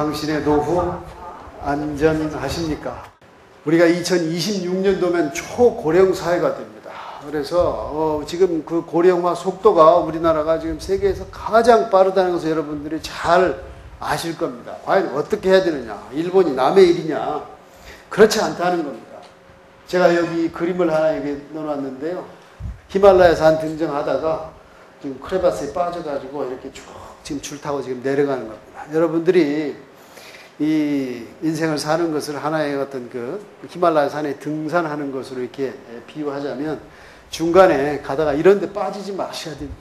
당신의 노후 안전하십니까? 우리가 2026년도면 초고령 사회가 됩니다. 그래서 어, 지금 그 고령화 속도가 우리나라가 지금 세계에서 가장 빠르다는 것을 여러분들이 잘 아실 겁니다. 과연 어떻게 해야 되느냐? 일본이 남의 일이냐? 그렇지 않다는 겁니다. 제가 여기 그림을 하나 여기 넣어놨는데요. 히말라야 산 등정하다가 지금 크레바스에 빠져가지고 이렇게 쭉 지금 줄 타고 지금 내려가는 겁니다. 여러분들이 이 인생을 사는 것을 하나의 어떤 그 히말라야 산에 등산하는 것으로 이렇게 비유하자면 중간에 가다가 이런 데 빠지지 마셔야 됩니다.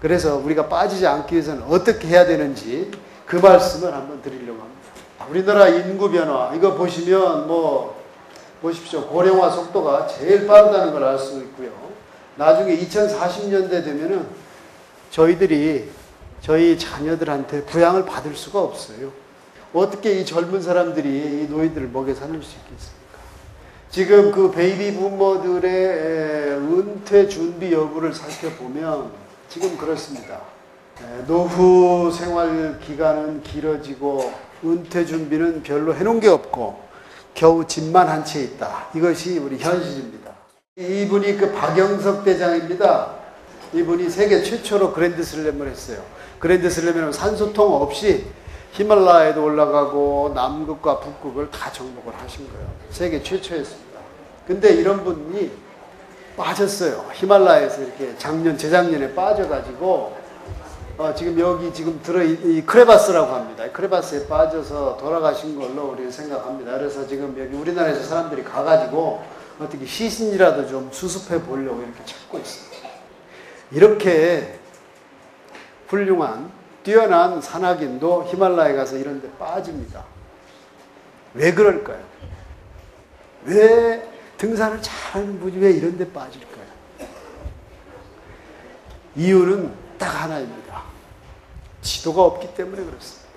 그래서 우리가 빠지지 않기 위해서는 어떻게 해야 되는지 그 말씀을 한번 드리려고 합니다. 우리나라 인구 변화, 이거 보시면 뭐, 보십시오. 고령화 속도가 제일 빠르다는 걸 알 수 있고요. 나중에 2040년대 되면은 저희들이 저희 자녀들한테 부양을 받을 수가 없어요. 어떻게 이 젊은 사람들이 이 노인들을 먹여 살릴 수 있겠습니까? 지금 그 베이비 부모들의 은퇴 준비 여부를 살펴보면 지금 그렇습니다. 노후 생활 기간은 길어지고 은퇴 준비는 별로 해놓은 게 없고 겨우 집만 한 채 있다. 이것이 우리 현실입니다. 이분이 그 박영석 대장입니다. 이분이 세계 최초로 그랜드슬램을 했어요. 그랜드슬램에는 산소통 없이 히말라야에도 올라가고 남극과 북극을 다 정복을 하신 거예요. 세계 최초였습니다. 근데 이런 분이 빠졌어요. 히말라야에서 이렇게 작년, 재작년에 빠져가지고, 어, 지금 여기 지금 들어, 이, 이 크레바스라고 합니다. 크레바스에 빠져서 돌아가신 걸로 우리는 생각합니다. 그래서 지금 여기 우리나라에서 사람들이 가가지고 어떻게 시신이라도 좀 수습해 보려고 이렇게 찾고 있습니다. 이렇게 훌륭한 뛰어난 산악인도 히말라야 가서 이런 데 빠집니다. 왜 그럴까요? 왜 등산을 잘하는 분이 왜 이런 데 빠질까요? 이유는 딱 하나입니다. 지도가 없기 때문에 그렇습니다.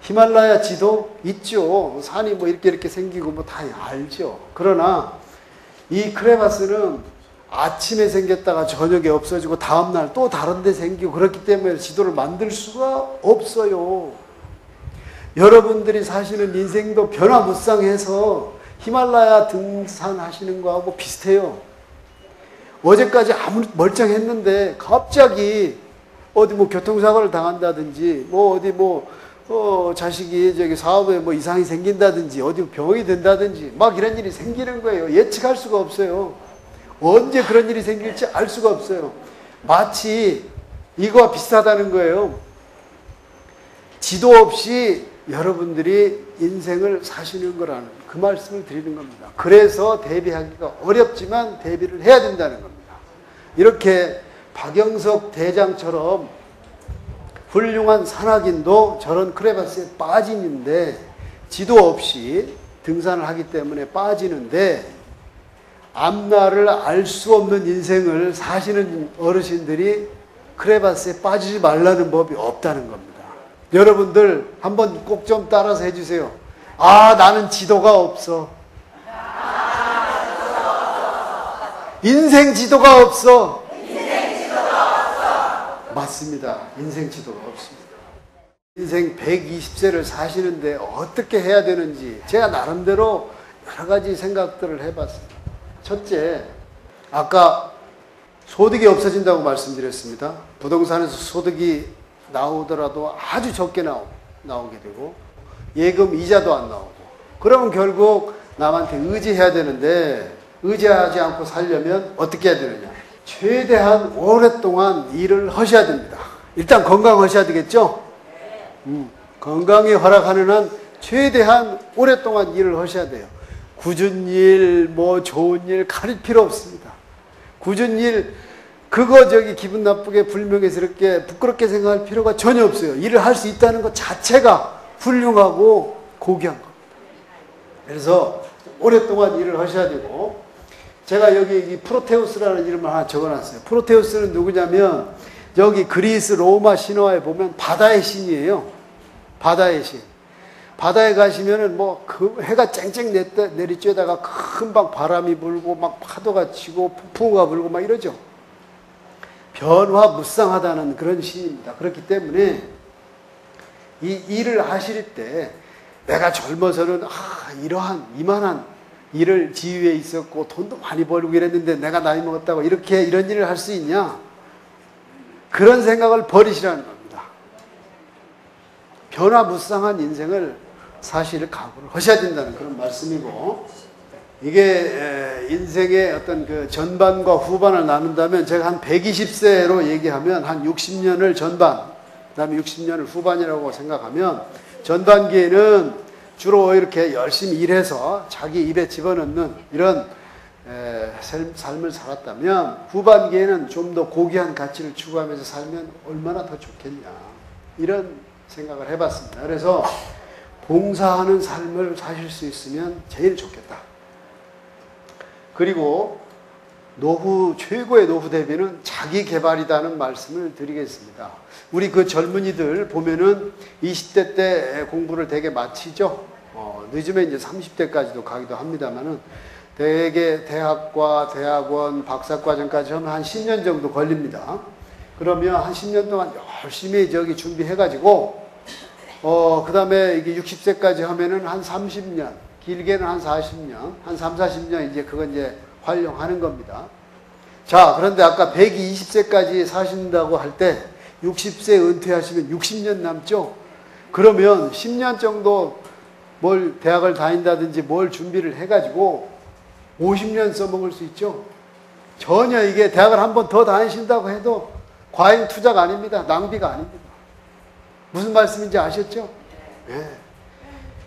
히말라야 지도 있죠. 산이 뭐 이렇게 이렇게 생기고 뭐 다 알죠. 그러나 이 크레바스는 아침에 생겼다가 저녁에 없어지고 다음날 또 다른 데 생기고 그렇기 때문에 지도를 만들 수가 없어요. 여러분들이 사시는 인생도 변화무쌍해서 히말라야 등산하시는 거하고 비슷해요. 어제까지 아무 멀쩡했는데 갑자기 어디 뭐 교통사고를 당한다든지 뭐 어디 뭐 어, 자식이 저기 사업에 뭐 이상이 생긴다든지 어디 병이 된다든지 막 이런 일이 생기는 거예요. 예측할 수가 없어요. 언제 그런 일이 생길지 알 수가 없어요. 마치 이거와 비슷하다는 거예요. 지도 없이 여러분들이 인생을 사시는 거라는 그 말씀을 드리는 겁니다. 그래서 대비하기가 어렵지만 대비를 해야 된다는 겁니다. 이렇게 박영석 대장처럼 훌륭한 산악인도 저런 크레바스에 빠지는데 지도 없이 등산을 하기 때문에 빠지는데 앞날을 알 수 없는 인생을 사시는 어르신들이 크레바스에 빠지지 말라는 법이 없다는 겁니다. 여러분들 한번 꼭 좀 따라서 해주세요. 아, 나는 지도가 없어. 인생 지도가 없어. 맞습니다. 인생 지도가 없습니다. 인생 120세를 사시는데 어떻게 해야 되는지 제가 나름대로 여러 가지 생각들을 해봤습니다. 첫째, 아까 소득이 없어진다고 말씀드렸습니다. 부동산에서 소득이 나오더라도 아주 적게 나오, 나오게 되고, 예금 이자도 안 나오고, 그러면 결국 남한테 의지해야 되는데, 의지하지 않고 살려면 어떻게 해야 되느냐. 최대한 오랫동안 일을 하셔야 됩니다. 일단 건강하셔야 되겠죠? 음, 건강이 허락하는 한 최대한 오랫동안 일을 하셔야 돼요. 굳은 일, 뭐 좋은 일 가릴 필요 없습니다. 굳은 일, 그거 저기 기분 나쁘게 불명예스럽게 부끄럽게 생각할 필요가 전혀 없어요. 일을 할 수 있다는 것 자체가 훌륭하고 고귀한 겁니다. 그래서 오랫동안 일을 하셔야 되고, 제가 여기 이 프로테우스라는 이름을 하나 적어놨어요. 프로테우스는 누구냐면, 여기 그리스 로마 신화에 보면 바다의 신이에요. 바다의 신. 바다에 가시면은 뭐 그 해가 쨍쨍 내리쬐다가 금방 바람이 불고 막 파도가 치고 폭풍우가 불고 막 이러죠. 변화 무쌍하다는 그런 신입니다. 그렇기 때문에 이 일을 하실 때 내가 젊어서는 아, 이러한 이만한 일을 지휘에 있었고 돈도 많이 벌고 이랬는데 내가 나이 먹었다고 이렇게 이런 일을 할 수 있냐? 그런 생각을 버리시라는 겁니다. 변화무쌍한 인생을 사실 각오를 하셔야 된다는 그런 말씀이고 이게 인생의 어떤 그 전반과 후반을 나눈다면 제가 한 120세로 얘기하면 한 60년을 전반, 그다음에 60년을 후반이라고 생각하면 전반기에는 주로 이렇게 열심히 일해서 자기 입에 집어넣는 이런 삶을 살았다면 후반기에는 좀 더 고귀한 가치를 추구하면서 살면 얼마나 더 좋겠냐 이런 생각을 해봤습니다. 그래서 봉사하는 삶을 사실 수 있으면 제일 좋겠다. 그리고 노후, 최고의 노후 대비는 자기 개발이다는 말씀을 드리겠습니다. 우리 그 젊은이들 보면은 20대 때 공부를 되게 마치죠. 어, 늦으면 이제 30대까지도 가기도 합니다만은 대개 대학과 대학원, 박사과정까지 하면 한 10년 정도 걸립니다. 그러면 한 10년 동안 열심히 저기 준비해가지고, 어, 그 다음에 이게 60세까지 하면은 한 30년, 길게는 한 40년, 한 3, 40년 이제 그건 이제 활용하는 겁니다. 자, 그런데 아까 120세까지 사신다고 할 때 60세 은퇴하시면 60년 남죠? 그러면 10년 정도 뭘 대학을 다닌다든지 뭘 준비를 해가지고 50년 써먹을 수 있죠? 전혀 이게 대학을 한 번 더 다니신다고 해도 과잉 투자가 아닙니다. 낭비가 아닙니다. 무슨 말씀인지 아셨죠? 네.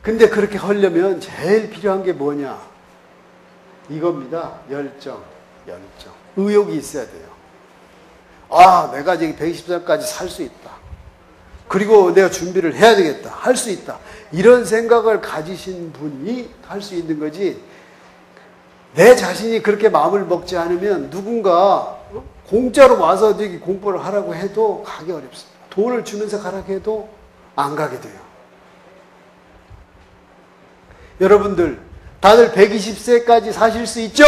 근데 그렇게 하려면 제일 필요한 게 뭐냐? 이겁니다. 열정, 열정. 의욕이 있어야 돼요. 아, 내가 이제 120살까지 살 수 있다. 그리고 내가 준비를 해야 되겠다. 할 수 있다. 이런 생각을 가지신 분이 할 수 있는 거지. 내 자신이 그렇게 마음을 먹지 않으면 누군가 공짜로 와서 공부를 하라고 해도 가기 어렵습니다. 돈을 주면서 가라고 해도 안 가게 돼요. 여러분들, 다들 120세까지 사실 수 있죠?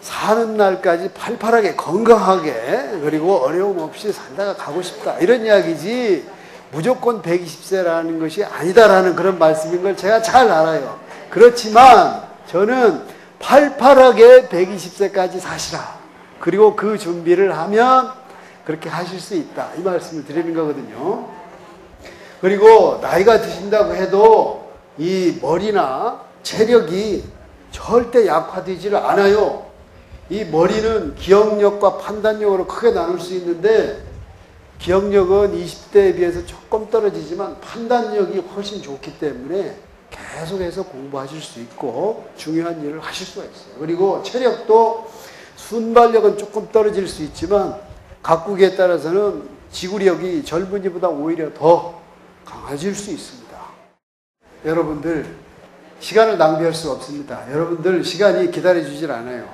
사는 날까지 팔팔하게 건강하게 그리고 어려움 없이 살다가 가고 싶다 이런 이야기지 무조건 120세라는 것이 아니다라는 그런 말씀인 걸 제가 잘 알아요. 그렇지만 저는 팔팔하게 120세까지 사시라. 그리고 그 준비를 하면 그렇게 하실 수 있다. 이 말씀을 드리는 거거든요. 그리고 나이가 드신다고 해도 이 머리나 체력이 절대 약화되지를 않아요. 이 머리는 기억력과 판단력으로 크게 나눌 수 있는데 기억력은 20대에 비해서 조금 떨어지지만 판단력이 훨씬 좋기 때문에 계속해서 공부하실 수 있고 중요한 일을 하실 수가 있어요. 그리고 체력도 순발력은 조금 떨어질 수 있지만 각국에 따라서는 지구력이 젊은이보다 오히려 더 강해질 수 있습니다. 여러분들 시간을 낭비할 수 없습니다. 여러분들 시간이 기다려주질 않아요.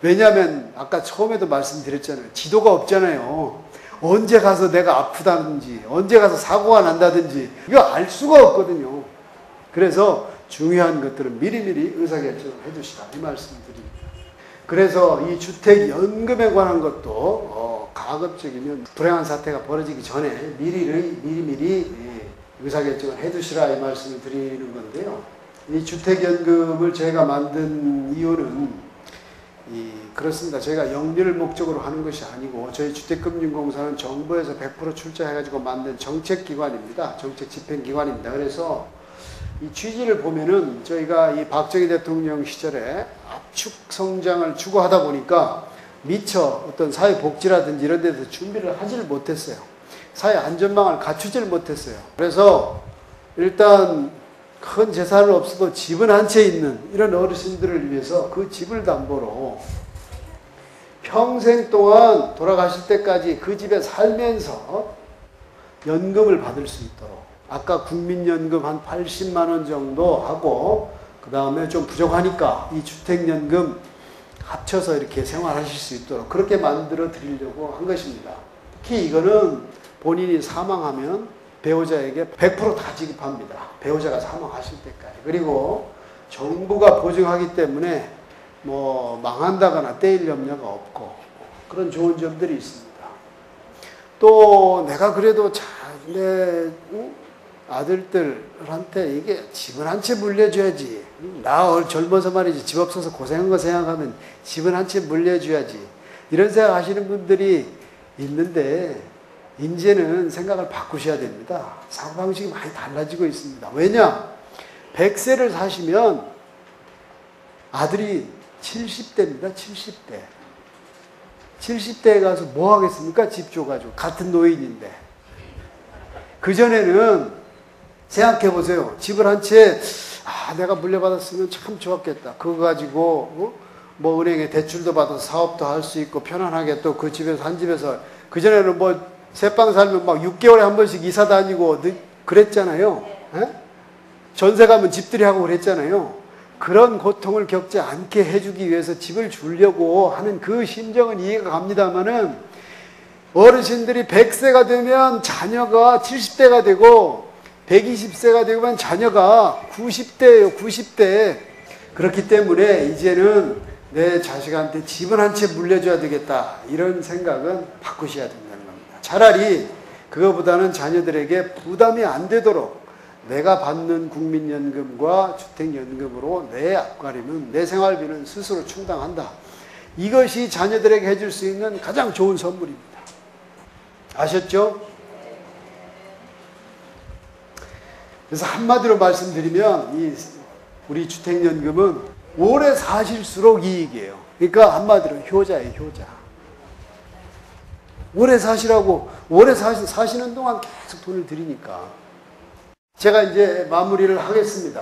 왜냐하면 아까 처음에도 말씀드렸잖아요. 지도가 없잖아요. 언제 가서 내가 아프다든지 언제 가서 사고가 난다든지 이거 알 수가 없거든요. 그래서 중요한 것들은 미리미리 의사결정을 해두시라 이 말씀드립니다. 그래서 이 주택연금에 관한 것도 어, 가급적이면 불행한 사태가 벌어지기 전에 미리 미리미리 예, 의사결정을 해두시라 이 말씀을 드리는 건데요. 이 주택연금을 저희가 만든 이유는 이 그렇습니다. 저희가 영리를 목적으로 하는 것이 아니고 저희 주택금융공사는 정부에서 100% 출자해가지고 만든 정책기관입니다. 정책 집행기관입니다. 그래서 이 취지를 보면은 저희가 이 박정희 대통령 시절에 압 축 성장을 추구하다 보니까 미처 어떤 사회 복지라든지 이런 데서 준비를 하지를 못했어요. 사회 안전망을 갖추지를 못했어요. 그래서 일단 큰 재산은 없어도 집은 한 채 있는 이런 어르신들을 위해서 그 집을 담보로 평생 동안 돌아가실 때까지 그 집에 살면서 연금을 받을 수 있도록 아까 국민연금 한 80만 원 정도 하고 그 다음에 좀 부족하니까 이 주택연금 합쳐서 이렇게 생활하실 수 있도록 그렇게 만들어 드리려고 한 것입니다. 특히 이거는 본인이 사망하면 배우자에게 100%다 지급합니다. 배우자가 사망하실 때까지. 그리고 정부가 보증하기 때문에 뭐 망한다거나 떼일 염려가 없고 그런 좋은 점들이 있습니다. 또 내가 그래도 자, 내 응? 아들들한테 이게 집을 한 채 물려줘야지. 나 젊어서 말이지 집 없어서 고생한 거 생각하면 집을 한채 물려줘야지. 이런 생각 하시는 분들이 있는데 이제는 생각을 바꾸셔야 됩니다. 사고방식이 많이 달라지고 있습니다. 왜냐? 100세를 사시면 아들이 70대입니다. 70대. 70대에 가서 뭐 하겠습니까? 집 줘가지고. 같은 노인인데. 그전에는 생각해 보세요. 집을 한 채, 아, 내가 물려받았으면 참 좋았겠다. 그거 가지고, 어? 뭐 은행에 대출도 받아서 사업도 할 수 있고 편안하게 또 그 집에서 한 집에서 그전에는 뭐 새빵 살면 막 6개월에 한 번씩 이사 다니고 그랬잖아요. 에? 전세 가면 집들이 하고 그랬잖아요. 그런 고통을 겪지 않게 해주기 위해서 집을 주려고 하는 그 심정은 이해가 갑니다만은 어르신들이 100세가 되면 자녀가 70대가 되고 120세가 되면 자녀가 90대예요, 90대. 그렇기 때문에 이제는 내 자식한테 집을 한 채 물려줘야 되겠다. 이런 생각은 바꾸셔야 된다는 겁니다. 차라리 그거보다는 자녀들에게 부담이 안 되도록 내가 받는 국민연금과 주택연금으로 내 앞가림은, 내 생활비는 스스로 충당한다. 이것이 자녀들에게 해줄 수 있는 가장 좋은 선물입니다. 아셨죠? 그래서 한마디로 말씀드리면 이 우리 주택연금은 오래 사실수록 이익이에요. 그러니까 한마디로 효자예요, 효자. 오래 사시라고 오래 사시, 사시는 동안 계속 돈을 드리니까. 제가 이제 마무리를 하겠습니다.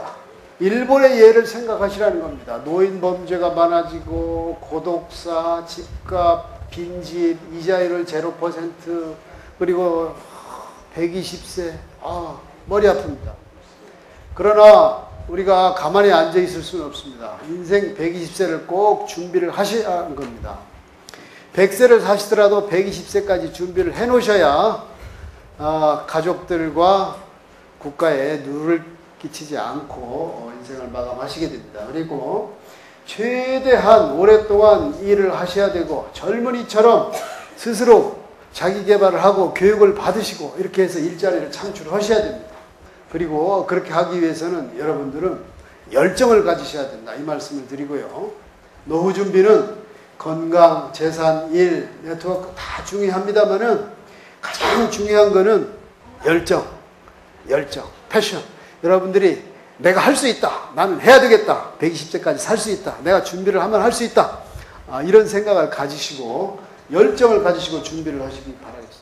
일본의 예를 생각하시라는 겁니다. 노인 범죄가 많아지고 고독사, 집값, 빈집, 이자율을 0% 그리고 120세 아 머리 아픕니다. 그러나 우리가 가만히 앉아 있을 수는 없습니다. 인생 120세를 꼭 준비를 하는 겁니다. 100세를 사시더라도 120세까지 준비를 해 놓으셔야 아, 가족들과 국가에 누를 끼치지 않고 인생을 마감하시게 됩니다. 그리고 최대한 오랫동안 일을 하셔야 되고 젊은이처럼 스스로 자기 개발을 하고 교육을 받으시고 이렇게 해서 일자리를 창출하셔야 됩니다. 그리고 그렇게 하기 위해서는 여러분들은 열정을 가지셔야 된다. 이 말씀을 드리고요. 노후 준비는 건강, 재산, 일, 네트워크 다 중요합니다만은 가장 중요한 거는 열정, 열정, 패션. 여러분들이 내가 할 수 있다. 나는 해야 되겠다. 120세까지 살 수 있다. 내가 준비를 하면 할 수 있다. 아, 이런 생각을 가지시고 열정을 가지시고 준비를 하시기 바라겠습니다.